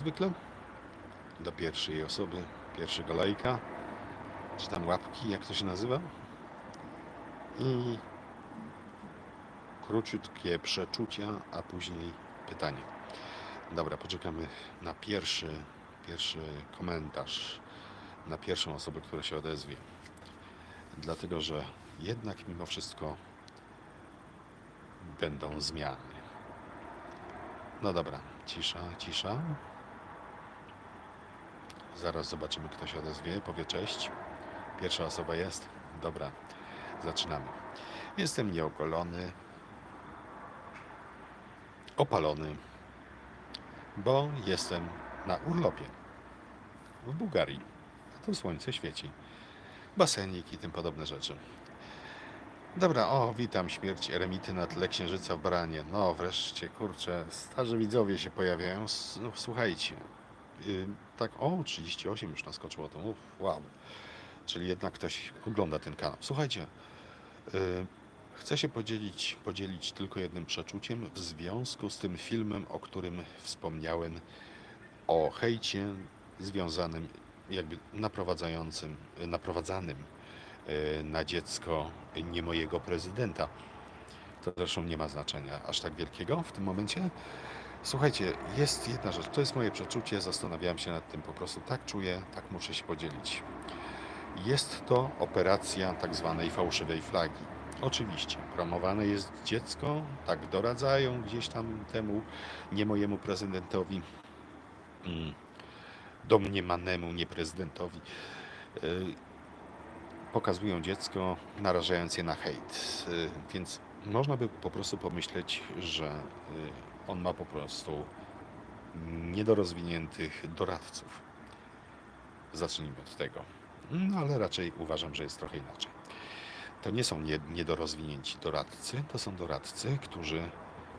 zwykle do pierwszej osoby, pierwszego lajka, czy tam łapki, jak to się nazywa. I króciutkie przeczucia, a później pytanie. Dobra, poczekamy na pierwszy, pierwszy komentarz, na pierwszą osobę, która się odezwie. Dlatego, że jednak mimo wszystko będą zmiany. No dobra, cisza, cisza. Zaraz zobaczymy, kto się odezwie, powie cześć. Pierwsza osoba jest. Dobra, zaczynamy. Jestem nieogolony, opalony, bo jestem na urlopie w Bułgarii. Tu słońce świeci. Basenik i tym podobne rzeczy. Dobra, o, witam, śmierć eremity na tle księżyca w Branie. No, wreszcie, kurczę, starzy widzowie się pojawiają. Słuchajcie, tak, o, 38 już naskoczyło to, Uf, wow. Czyli jednak ktoś ogląda ten kanał. Słuchajcie, yy, chcę się podzielić, podzielić tylko jednym przeczuciem w związku z tym filmem, o którym wspomniałem, o hejcie związanym, jakby naprowadzającym, naprowadzanym y, na dziecko nie mojego prezydenta. To zresztą nie ma znaczenia aż tak wielkiego w tym momencie. Słuchajcie, jest jedna rzecz, to jest moje przeczucie, zastanawiałem się nad tym po prostu, tak czuję, tak muszę się podzielić. Jest to operacja tak zwanej fałszywej flagi. Oczywiście, promowane jest dziecko, tak doradzają gdzieś tam temu nie mojemu prezydentowi, mm, domniemanemu nieprezydentowi. Y, pokazują dziecko, narażając je na hejt. Y, Więc można by po prostu pomyśleć, że y, on ma po prostu niedorozwiniętych doradców. Zacznijmy od tego. No ale raczej uważam, że jest trochę inaczej. To nie są nie- niedorozwinięci doradcy, to są doradcy, którzy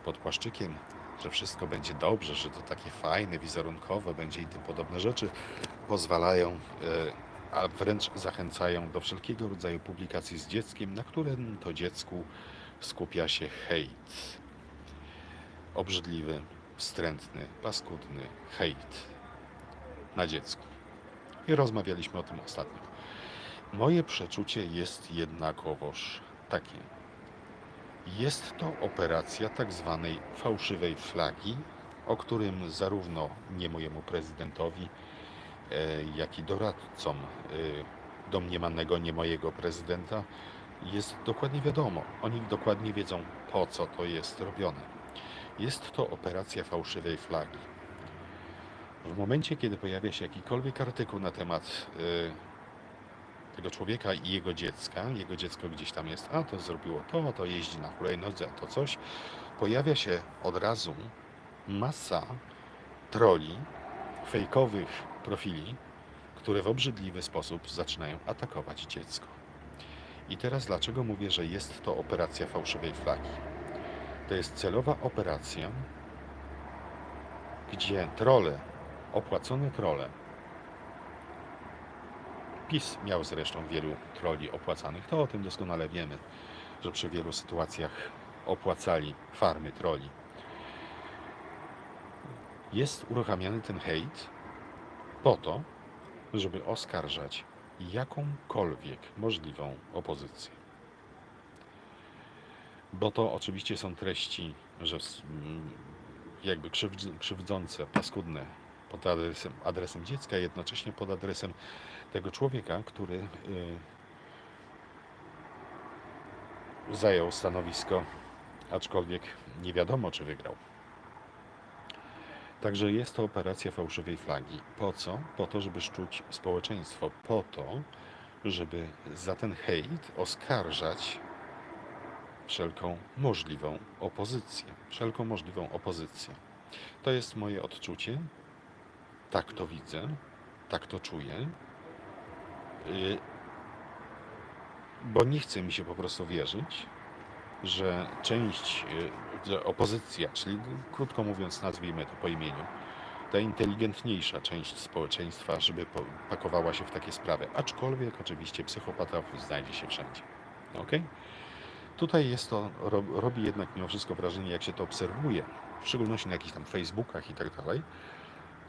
pod płaszczykiem, że wszystko będzie dobrze, że to takie fajne, wizerunkowe będzie i tym podobne rzeczy, pozwalają, e, a wręcz zachęcają do wszelkiego rodzaju publikacji z dzieckiem, na którym to dziecku skupia się hejt. Obrzydliwy, wstrętny, paskudny hejt na dziecku. I rozmawialiśmy o tym ostatnio. Moje przeczucie jest jednakowoż takie. Jest to operacja tak zwanej fałszywej flagi, o którym zarówno nie mojemu prezydentowi, e, jak i doradcom e, domniemanego nie mojego prezydenta jest dokładnie wiadomo. Oni dokładnie wiedzą, po co to jest robione. Jest to operacja fałszywej flagi. W momencie, kiedy pojawia się jakikolwiek artykuł na temat e, tego człowieka i jego dziecka, jego dziecko gdzieś tam jest, a to zrobiło to, to jeździ na hulajnodze, a to coś, pojawia się od razu masa troli, fejkowych profili, które w obrzydliwy sposób zaczynają atakować dziecko. I teraz dlaczego mówię, że jest to operacja fałszywej flagi? To jest celowa operacja, gdzie trole, opłacone trole, PiS miał zresztą wielu troli opłacanych, to o tym doskonale wiemy, że przy wielu sytuacjach opłacali farmy troli. Jest uruchamiany ten hejt po to, żeby oskarżać jakąkolwiek możliwą opozycję. Bo to oczywiście są treści, że jakby krzywdz- krzywdzące, paskudne pod adresem, adresem dziecka, jednocześnie pod adresem tego człowieka, który y, zajął stanowisko, aczkolwiek nie wiadomo, czy wygrał. Także jest to operacja fałszywej flagi. Po co? Po to, żeby szczuć społeczeństwo. Po to, żeby za ten hejt oskarżać wszelką możliwą opozycję. Wszelką możliwą opozycję. To jest moje odczucie. Tak to widzę. Tak to czuję. Y, Bo nie chce mi się po prostu wierzyć, że część, y, że opozycja, czyli krótko mówiąc, nazwijmy to po imieniu, ta inteligentniejsza część społeczeństwa, żeby pakowała się w takie sprawy. Aczkolwiek oczywiście psychopatów znajdzie się wszędzie. Ok? Tutaj jest to, ro, robi jednak mimo wszystko wrażenie, jak się to obserwuje, w szczególności na jakichś tam Facebookach i tak dalej,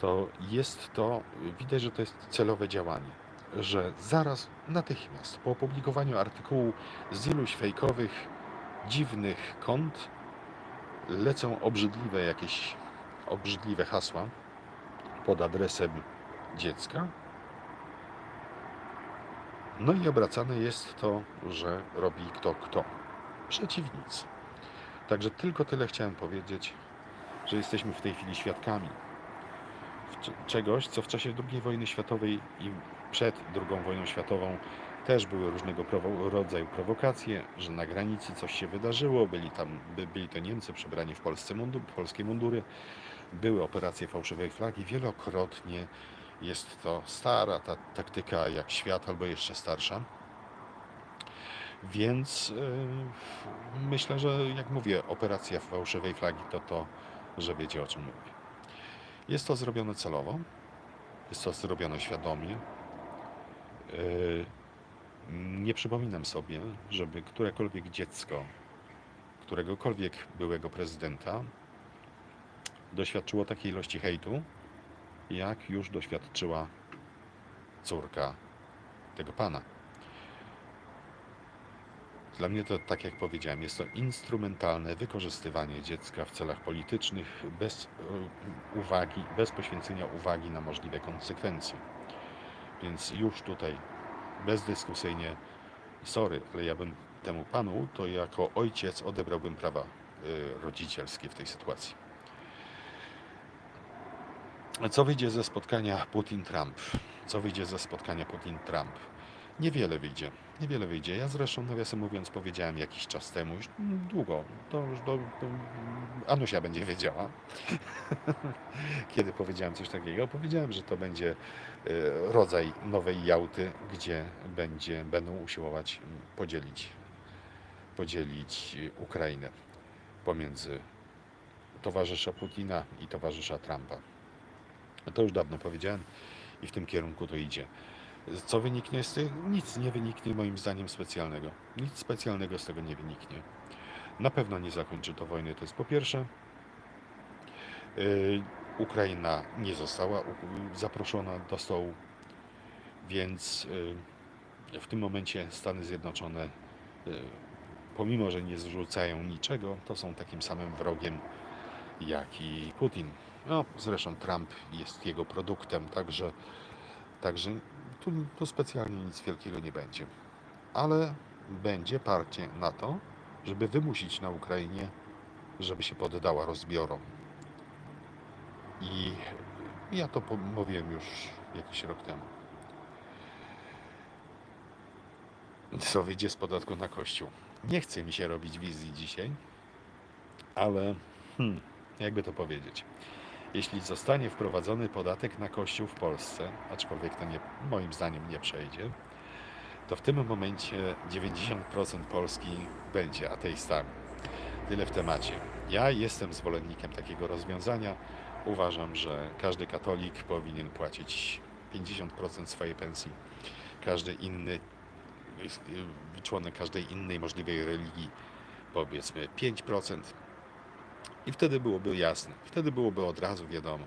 to jest to, widać, że to jest celowe działanie, że zaraz, natychmiast po opublikowaniu artykułu z iluś fejkowych, dziwnych kont lecą obrzydliwe jakieś obrzydliwe hasła pod adresem dziecka. No i obracane jest to, że robi kto kto. Przeciwnicy. Także tylko tyle chciałem powiedzieć, że jesteśmy w tej chwili świadkami czegoś, co w czasie II wojny światowej i przed II wojną światową też były różnego rodzaju prowokacje, że na granicy coś się wydarzyło, byli tam, by, byli to Niemcy przebrani w polsce polskie mundury, były operacje fałszywej flagi, wielokrotnie jest to stara ta taktyka jak świat, albo jeszcze starsza. Więc yy, myślę, że jak mówię, operacja fałszywej flagi to to, że wiecie o czym mówię. Jest to zrobione celowo, jest to zrobione świadomie. Yy, nie przypominam sobie, żeby którekolwiek dziecko któregokolwiek byłego prezydenta doświadczyło takiej ilości hejtu, jak już doświadczyła córka tego pana. Dla mnie to, tak jak powiedziałem, jest to instrumentalne wykorzystywanie dziecka w celach politycznych bez e, uwagi, bez poświęcenia uwagi na możliwe konsekwencje. Więc już tutaj bezdyskusyjnie, sorry, ale ja bym temu panu, to jako ojciec odebrałbym prawa e, rodzicielskie w tej sytuacji. Co wyjdzie ze spotkania Putin-Trump? Co wyjdzie ze spotkania Putin-Trump? Niewiele wyjdzie. Niewiele wyjdzie. Ja zresztą, nawiasem mówiąc, powiedziałem jakiś czas temu, już długo, to już do, do, Anusia będzie wiedziała, kiedy powiedziałem coś takiego. Powiedziałem, że to będzie e, rodzaj nowej Jałty, gdzie będzie, będą usiłować podzielić, podzielić Ukrainę pomiędzy towarzysza Putina i towarzysza Trumpa. To już dawno powiedziałem i w tym kierunku to idzie. Co wyniknie z tego? Nic nie wyniknie moim zdaniem specjalnego. Nic specjalnego z tego nie wyniknie. Na pewno nie zakończy to wojny, to jest po pierwsze. Yy, Ukraina nie została zaproszona do stołu, więc yy, w tym momencie Stany Zjednoczone, yy, pomimo że nie zrzucają niczego, to są takim samym wrogiem jak i Putin. No, zresztą Trump jest jego produktem, także, także tu, tu specjalnie nic wielkiego nie będzie. Ale będzie parcie na to, żeby wymusić na Ukrainie, żeby się poddała rozbiorom. I ja to mówiłem już jakiś rok temu. Co wyjdzie z podatku na kościół? Nie chce mi się robić wizji dzisiaj, ale hmm, jakby to powiedzieć. Jeśli zostanie wprowadzony podatek na kościół w Polsce, aczkolwiek to nie, moim zdaniem nie przejdzie, to w tym momencie 90% Polski będzie ateistami. Tyle w temacie. Ja jestem zwolennikiem takiego rozwiązania. Uważam, że każdy katolik powinien płacić 50% swojej pensji. Każdy inny, członek każdej innej możliwej religii powiedzmy 5%. I wtedy byłoby jasne. Wtedy byłoby od razu wiadomo.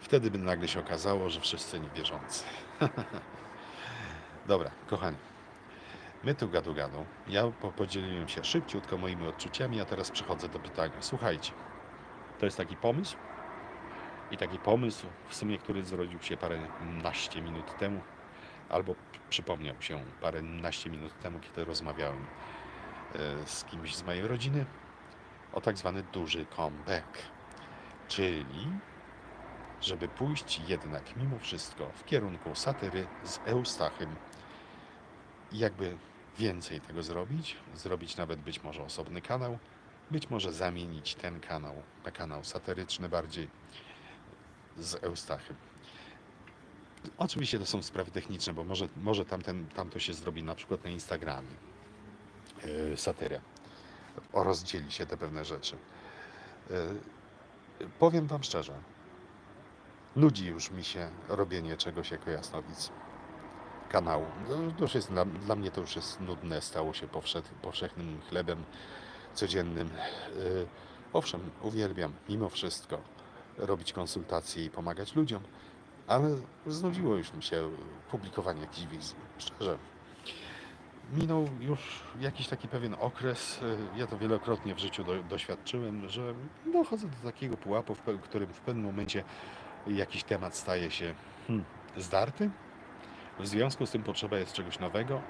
Wtedy by nagle się okazało, że wszyscy niewierzący. Dobra, kochani. My tu gadu gadu. Ja po- podzieliłem się szybciutko moimi odczuciami, a teraz przechodzę do pytania. Słuchajcie, to jest taki pomysł i taki pomysł w sumie, który zrodził się paręnaście minut temu, albo przypomniał się paręnaście minut temu, kiedy rozmawiałem e, z kimś z mojej rodziny o tak zwany duży comeback, czyli żeby pójść jednak mimo wszystko w kierunku satyry z Eustachem i jakby więcej tego zrobić, zrobić nawet być może osobny kanał, być może zamienić ten kanał na kanał satyryczny bardziej z Eustachem. Oczywiście to są sprawy techniczne, bo może, może tamten, tamto się zrobi na przykład na Instagramie. Yy, satyrę. Rozdzieli się te pewne rzeczy. Yy, powiem Wam szczerze, nudzi już mi się robienie czegoś jako jasnowic kanału. No, To już jest dla, dla mnie to już jest nudne, stało się powszech, powszechnym chlebem codziennym. Yy, owszem, uwielbiam mimo wszystko robić konsultacje i pomagać ludziom, ale znudziło już mi się publikowanie jakichś wizji. Szczerze. Minął już jakiś taki pewien okres, y, ja to wielokrotnie w życiu do, doświadczyłem, że dochodzę do takiego pułapu, w którym w pewnym momencie jakiś temat staje się hmm, zdarty. W związku z tym potrzeba jest czegoś nowego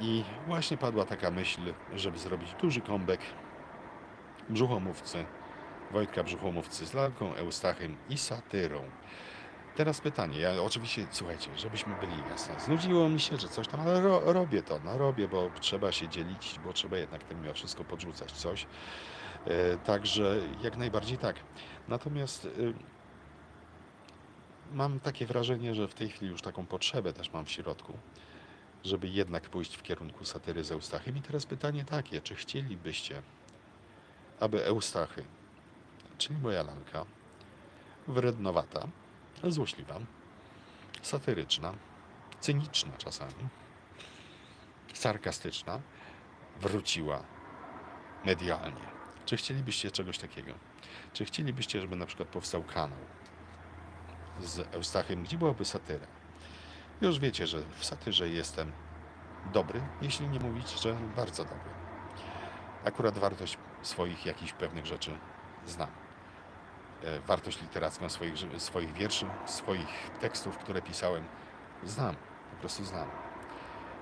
i właśnie padła taka myśl, żeby zrobić duży comeback brzuchomówcy, Wojtka Brzuchomówcy z lalką, Eustachem i satyrą. Teraz pytanie, ja oczywiście, słuchajcie, żebyśmy byli jasni, znudziło mi się, że coś tam, ale ro, robię to, no robię, bo trzeba się dzielić, bo trzeba jednak tym mimo wszystko podrzucać coś. E, także jak najbardziej tak. Natomiast y, mam takie wrażenie, że w tej chwili już taką potrzebę też mam w środku, żeby jednak pójść w kierunku satyry z Eustachem. I teraz pytanie takie, czy chcielibyście, aby Eustachy, czyli moja lalka, wrednowata, złośliwa, satyryczna, cyniczna czasami, sarkastyczna, wróciła medialnie. Czy chcielibyście czegoś takiego? Czy chcielibyście, żeby na przykład powstał kanał z Eustachem, gdzie byłaby satyra? Już wiecie, że w satyrze jestem dobry, jeśli nie mówić, że bardzo dobry. Akurat wartość swoich jakichś pewnych rzeczy znam. E, Wartość literacką swoich, swoich wierszy, swoich tekstów, które pisałem, znam, po prostu znam.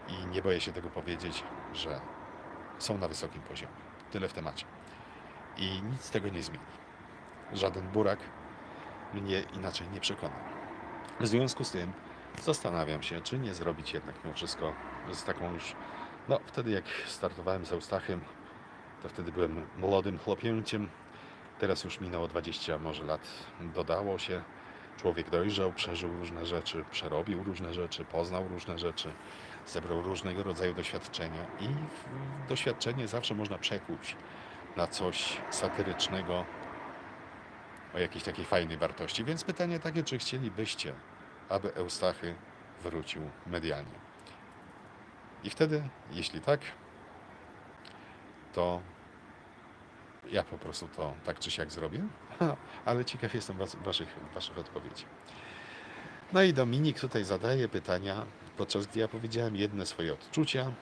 I nie boję się tego powiedzieć, że są na wysokim poziomie. Tyle w temacie. I nic tego nie zmieni. Żaden burak mnie inaczej nie przekona. W związku z tym zastanawiam się, czy nie zrobić jednak mimo wszystko z taką już. No, wtedy jak startowałem z Eustachem, to wtedy byłem młodym chłopięciem. Teraz już minęło 20 może lat. Dodało się. Człowiek dojrzał, przeżył różne rzeczy, przerobił różne rzeczy, poznał różne rzeczy, zebrał różnego rodzaju doświadczenia i doświadczenie zawsze można przekuć na coś satyrycznego, o jakiejś takiej fajnej wartości. Więc pytanie takie, czy chcielibyście, aby Eustachy wrócił medialnie? I wtedy, jeśli tak, to ja po prostu to tak czy siak zrobię, ale ciekaw jestem was, waszych, waszych odpowiedzi. No i Dominik tutaj zadaje pytania, podczas gdy ja powiedziałem jedne swoje odczucia,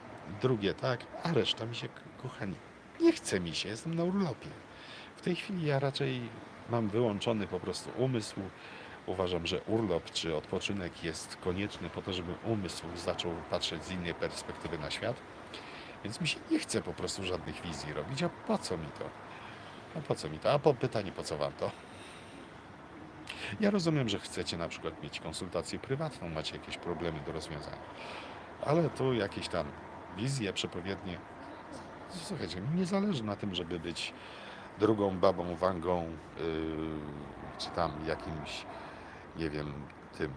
drugie tak, a reszta mi się, kochani, nie chce mi się, jestem na urlopie. W tej chwili ja raczej mam wyłączony po prostu umysł. Uważam, że urlop czy odpoczynek jest konieczny po to, żeby umysł zaczął patrzeć z innej perspektywy na świat. Więc mi się nie chce po prostu żadnych wizji robić. A po co mi to? A po co mi to? A po pytanie, po co wam to? Ja rozumiem, że chcecie na przykład mieć konsultację prywatną, macie jakieś problemy do rozwiązania. Ale tu jakieś tam wizje, przepowiednie. Słuchajcie, mi nie zależy na tym, żeby być drugą babą Wangą, yy, czy tam jakimś, nie wiem, tym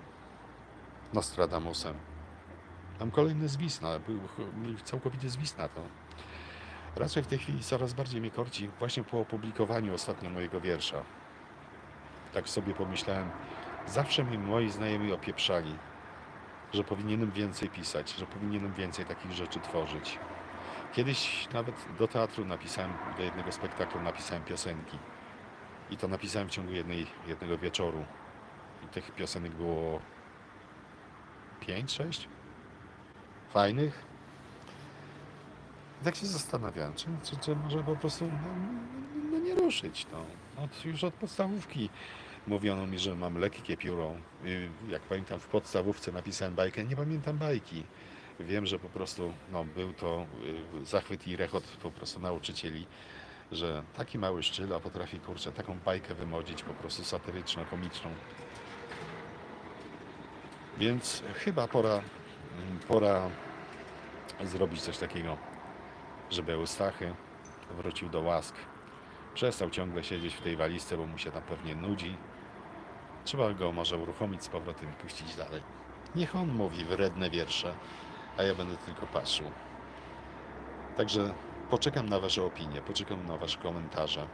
Nostradamusem. Mam kolejny zwis ch- całkowicie zwis na to. Raczej w tej chwili coraz bardziej mnie korci właśnie po opublikowaniu ostatnio mojego wiersza. Tak sobie pomyślałem, zawsze mi moi znajomi opieprzali, że powinienem więcej pisać, że powinienem więcej takich rzeczy tworzyć. Kiedyś nawet do teatru napisałem, do jednego spektaklu napisałem piosenki. I to napisałem w ciągu jednej, jednego wieczoru. I tych piosenek było 5, 6 fajnych. I tak się zastanawiałem, czy, czy, czy może po prostu no, no nie ruszyć. No. Od, już od podstawówki mówiono mi, że mam lekkie pióro. Jak pamiętam w podstawówce napisałem bajkę, nie pamiętam bajki. Wiem, że po prostu no, był to y, zachwyt i rechot po prostu nauczycieli, że taki mały szczyla potrafi, kurczę, taką bajkę wymodzić, po prostu satyryczno-komiczną. Więc chyba pora, mm, pora zrobić coś takiego, żeby Eustachy wrócił do łask. Przestał ciągle siedzieć w tej walizce, bo mu się tam pewnie nudzi. Trzeba go może uruchomić z powrotem i puścić dalej. Niech on mówi wredne wiersze, a ja będę tylko patrzył. Także poczekam na Wasze opinie, poczekam na Wasze komentarze.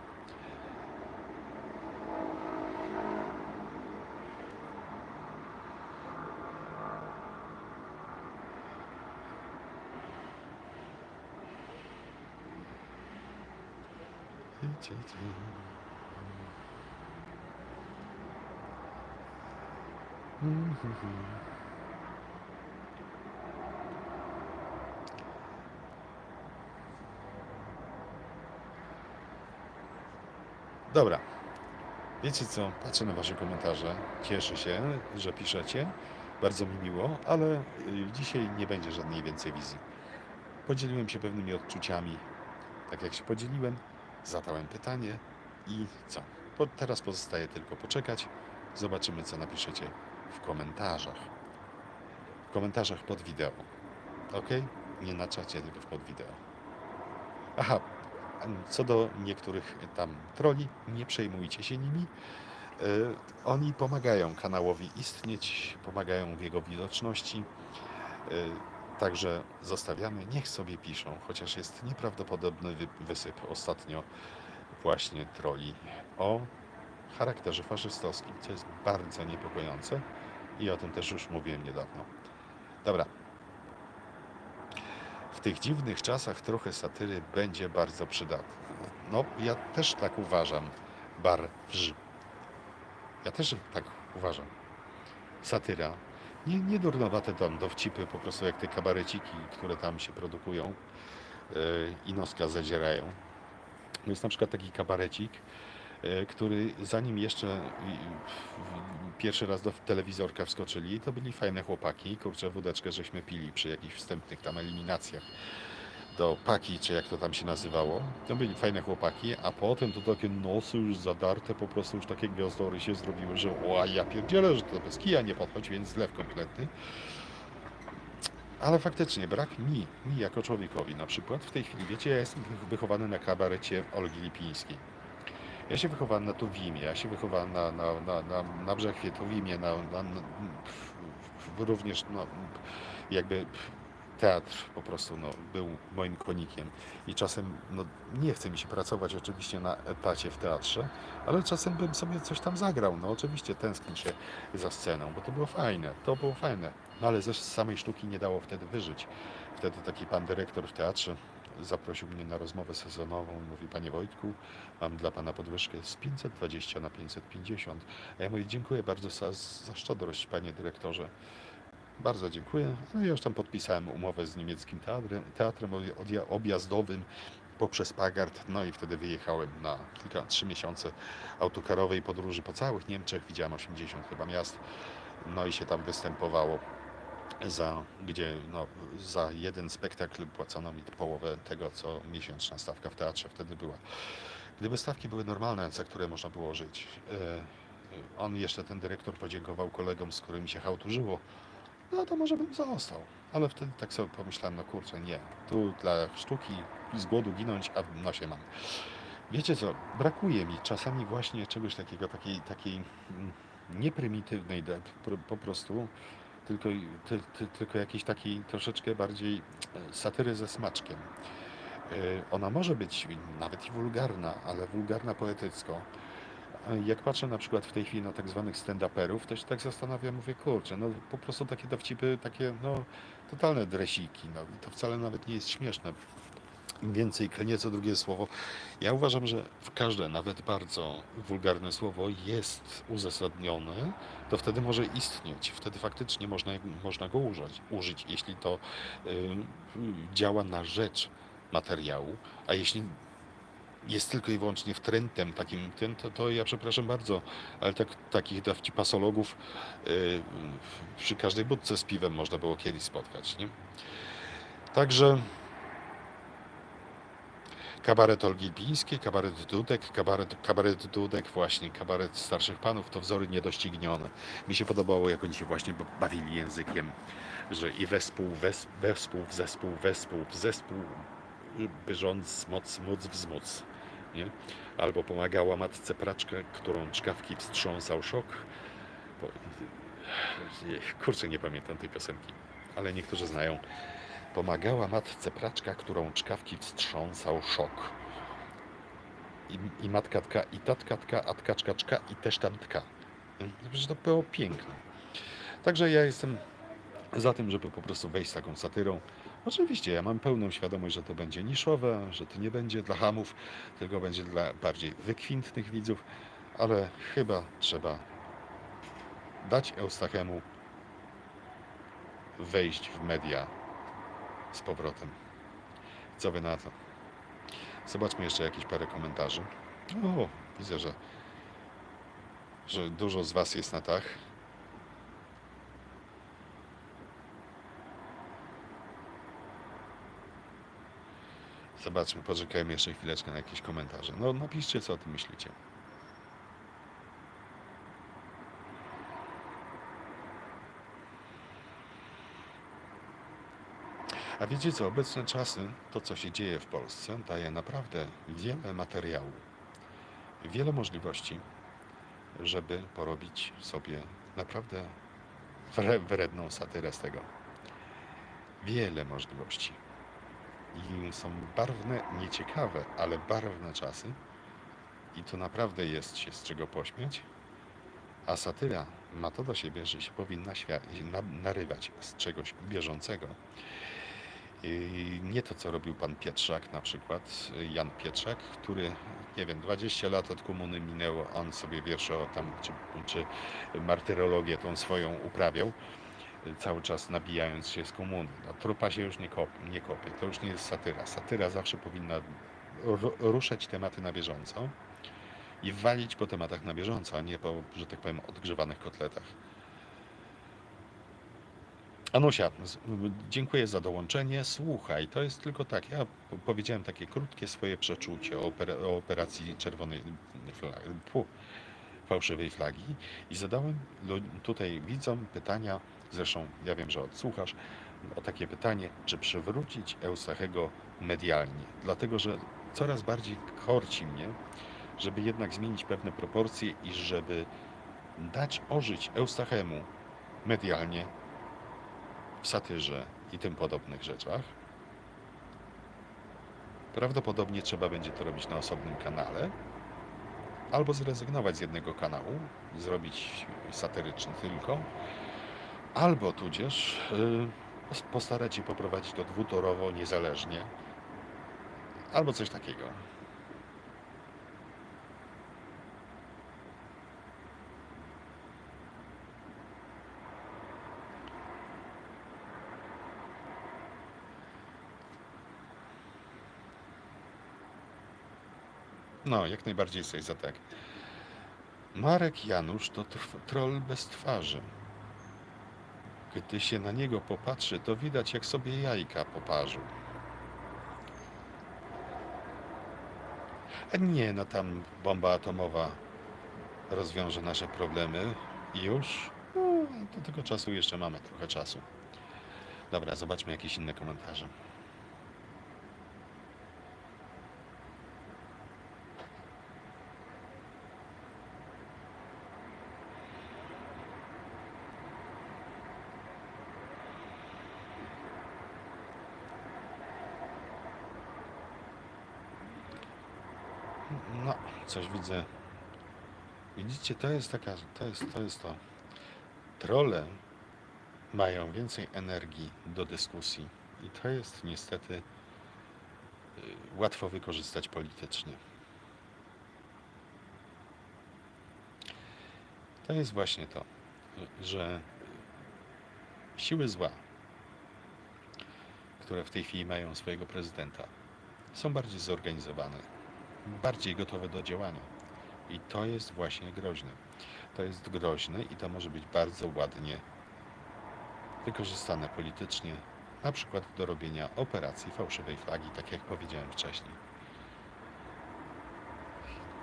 Dobra. Wiecie co? Patrzę na Wasze komentarze. Cieszę się, że piszecie. Bardzo mi miło, ale y, dzisiaj nie będzie żadnej więcej wizji. Podzieliłem się pewnymi odczuciami. Tak jak się podzieliłem, zadałem pytanie i co? Po, teraz pozostaje tylko poczekać. Zobaczymy, co napiszecie w komentarzach. W komentarzach pod wideo. Ok? Nie na czacie, tylko pod wideo. Aha, co do niektórych tam troli, nie przejmujcie się nimi. Y, Oni pomagają kanałowi istnieć, pomagają w jego widoczności. Także zostawiamy, niech sobie piszą, chociaż jest nieprawdopodobny wy- wysyp ostatnio właśnie troli o charakterze faszystowskim, co jest bardzo niepokojące i o tym też już mówiłem niedawno. Dobra. W tych dziwnych czasach trochę satyry będzie bardzo przydatna. No, ja też tak uważam. Bar wrz. Ja też tak uważam. Satyra. Nie, nie durnowate tam dowcipy, po prostu jak te kabareciki, które tam się produkują yy, i noska zadzierają. Jest na przykład taki kabarecik, yy, który zanim jeszcze yy, pierwszy raz do telewizorka wskoczyli, to byli fajne chłopaki. Kurczę, wódeczkę żeśmy pili przy jakichś wstępnych tam eliminacjach do paki, czy jak to tam się nazywało. To byli fajne chłopaki, a potem to takie nosy już zadarte, po prostu już takie gwiazdory się zrobiły, że o, ja pierdzielę, że to bez kija nie podchodzi, więc zlew kompletny. Ale faktycznie brak mi, mi jako człowiekowi na przykład. W tej chwili, wiecie, ja jestem wychowany na kabarecie Olgi Lipińskiej. Ja się wychowałem na Tuwimie, ja się wychowałem na, na, na, na, na Brzechwie Tuwimie, na, na, na, również no, jakby teatr po prostu no, był moim konikiem i czasem no, nie chce mi się pracować oczywiście na etacie w teatrze, ale czasem bym sobie coś tam zagrał. No oczywiście tęsknię się za sceną, bo to było fajne, to było fajne. No ale ze samej sztuki nie dało wtedy wyżyć. Wtedy taki pan dyrektor w teatrze zaprosił mnie na rozmowę sezonową mówi, panie Wojtku, mam dla pana podwyżkę z 520 na 550. A ja mówię, dziękuję bardzo za, za szczodrość, panie dyrektorze. Bardzo dziękuję. No i już tam podpisałem umowę z niemieckim teatrem, teatrem objazdowym poprzez Pagard. No i wtedy wyjechałem na kilka, trzy miesiące autokarowej podróży po całych Niemczech. Widziałem 80 chyba miast. No i się tam występowało za, gdzie no, za jeden spektakl płacono mi połowę tego, co miesięczna stawka w teatrze wtedy była. Gdyby stawki były normalne, za które można było żyć, e, on jeszcze, ten dyrektor, podziękował kolegom, z którymi się hałturzyło, no to może bym został. Ale wtedy tak sobie pomyślałem, no kurczę, nie. Tu dla sztuki z głodu ginąć, a w nosie mam. Wiecie co, brakuje mi czasami właśnie czegoś takiego, takiej, takiej mm, po- po prostu, tylko, ty, ty, tylko jakiejś takiej troszeczkę bardziej e, satyry ze smaczkiem. E, Ona może być nawet i wulgarna, ale wulgarna poetycko. Jak patrzę na przykład w tej chwili na tak zwanych stand-uperów, to się tak zastanawiam, mówię, kurczę, no po prostu takie dowcipy, takie no totalne dresiki, no to wcale nawet nie jest śmieszne. Im więcej klnie co drugie słowo. Ja uważam, że w każde, nawet bardzo wulgarne słowo jest uzasadnione, to wtedy może istnieć. Wtedy faktycznie można, można go użyć, użyć jeśli to y, działa na rzecz materiału, a jeśli jest tylko i wyłącznie wtrętem takim to, to ja przepraszam bardzo, ale tak, takich dawcipasologów yy, przy każdej budce z piwem można było kiedyś spotkać, nie? Także kabaret Olgi Lipińskiej, kabaret Dudek, kabaret, kabaret Dudek właśnie, kabaret starszych panów to wzory niedoścignione. Mi się podobało, jak oni się właśnie bawili językiem, że i wespół, wes, wespół, zespół, wespół, zespół, bieżąc moc, móc wzmóc. Nie? Albo pomagała matce praczka, którą czkawki wstrząsał szok. Bo... Kurczę, nie pamiętam tej piosenki, ale niektórzy znają. Pomagała matce praczka, którą czkawki wstrząsał szok. I, i matka tka, i tatka tka, a tkaczka czka, i też tam tka. Że to było piękne. Także ja jestem za tym, żeby po prostu wejść z taką satyrą. Oczywiście, ja mam pełną świadomość, że to będzie niszowe, że to nie będzie dla hamów, tylko będzie dla bardziej wykwintnych widzów, ale chyba trzeba dać Eustachemu wejść w media z powrotem. Co wy na to? Zobaczmy jeszcze jakieś parę komentarzy. O, widzę, że, że dużo z Was jest na tak. Zobaczmy, poczekajmy jeszcze chwileczkę na jakieś komentarze. No, napiszcie, co o tym myślicie. A wiecie co, obecne czasy, to co się dzieje w Polsce, daje naprawdę wiele materiału, wiele możliwości, żeby porobić sobie naprawdę wre- wredną satyrę z tego. Wiele możliwości. Są barwne, nieciekawe, ale barwne czasy. I to naprawdę jest się z czego pośmiać. A satyra ma to do siebie, że się powinna narywać z czegoś bieżącego. Nie to, co robił pan Pietrzak na przykład, Jan Pietrzak, który, nie wiem, 20 lat od komuny minęło, on sobie wiersze o tam, czy, czy martyrologię tą swoją uprawiał, cały czas nabijając się z komuny. No, trupa się już nie, kop, nie kopie, to już nie jest satyra. Satyra zawsze powinna ru- ruszać tematy na bieżąco i walić po tematach na bieżąco, a nie po, że tak powiem, odgrzewanych kotletach. Anusia, dziękuję za dołączenie. Słuchaj, to jest tylko tak. Ja po- powiedziałem takie krótkie swoje przeczucie o, opera, o operacji czerwonej flagi, fałszywej flagi i zadałem tutaj widzom pytania, zresztą ja wiem, że odsłuchasz, o takie pytanie, czy przywrócić Eustachego medialnie. Dlatego, że coraz bardziej korci mnie, żeby jednak zmienić pewne proporcje i żeby dać ożyć Eustachemu medialnie w satyrze i tym podobnych rzeczach. Prawdopodobnie trzeba będzie to robić na osobnym kanale, albo zrezygnować z jednego kanału, zrobić satyryczny tylko, albo tudzież yy, postarać się poprowadzić to dwutorowo, niezależnie, albo coś takiego. No, jak najbardziej jesteś za tak. Marek Janusz to troll bez twarzy. Gdy się na niego popatrzy, to widać, jak sobie jajka poparzył. A nie, no tam bomba atomowa rozwiąże nasze problemy już. No, do tego czasu jeszcze mamy trochę czasu. Dobra, zobaczmy jakieś inne komentarze. No, coś widzę. Widzicie, to jest taka, to jest to. Jest to. Trole mają więcej energii do dyskusji i to jest niestety y, łatwo wykorzystać politycznie. To jest właśnie to, że siły zła, które w tej chwili mają swojego prezydenta, są bardziej zorganizowane, bardziej gotowe do działania. I to jest właśnie groźne. To jest groźne i to może być bardzo ładnie wykorzystane politycznie, na przykład do robienia operacji fałszywej flagi, tak jak powiedziałem wcześniej.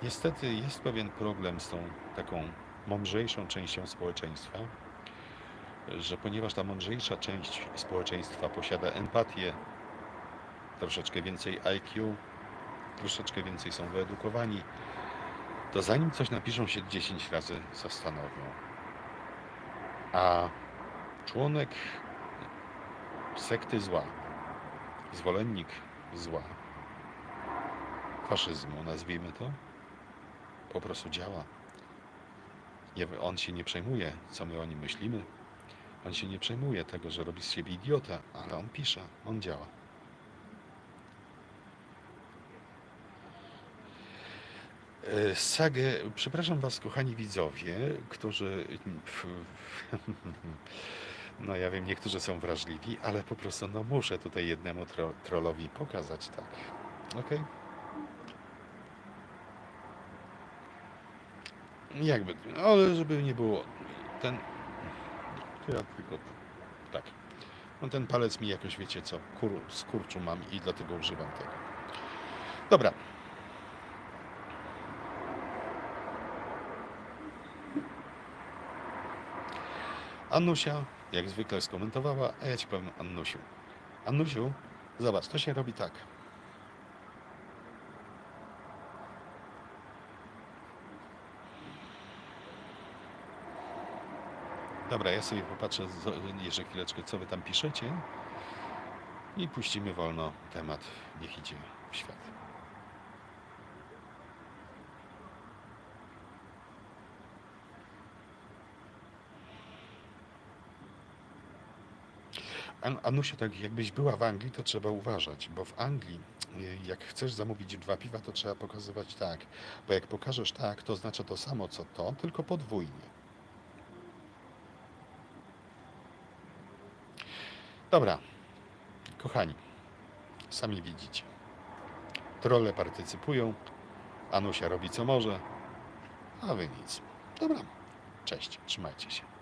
Niestety jest pewien problem z tą taką mądrzejszą częścią społeczeństwa, że ponieważ ta mądrzejsza część społeczeństwa posiada empatię, troszeczkę więcej IQ, troszeczkę więcej są wyedukowani, to zanim coś napiszą, się 10 razy zastanowią. A członek sekty zła, zwolennik zła, faszyzmu, nazwijmy to, po prostu działa. On się nie przejmuje, co my o nim myślimy. On się nie przejmuje tego, że robi z siebie idiota, ale on pisze, on działa. Sagę, przepraszam Was, kochani widzowie, którzy. No ja wiem, niektórzy są wrażliwi, ale po prostu no muszę tutaj jednemu tro, trollowi pokazać tak. Okej? Jakby, ale żeby nie było. Ten. Ja tylko. Tak. No ten palec mi jakoś wiecie co, kur, skurczu mam i dlatego używam tego. Dobra. Annusia, jak zwykle skomentowała, a ja ci powiem Annusiu. Annusiu, zobacz, to się robi tak. Dobra, ja sobie popatrzę jeszcze chwileczkę, co wy tam piszecie i puścimy wolno temat, niech idzie w świat. An- Anusia, tak jakbyś była w Anglii, to trzeba uważać, bo w Anglii, y, jak chcesz zamówić dwa piwa, to trzeba pokazywać tak, bo jak pokażesz tak, to oznacza to samo co to, tylko podwójnie. Dobra, kochani, sami widzicie. Trolle partycypują, Anusia robi co może, a wy nic. Dobra, cześć, trzymajcie się.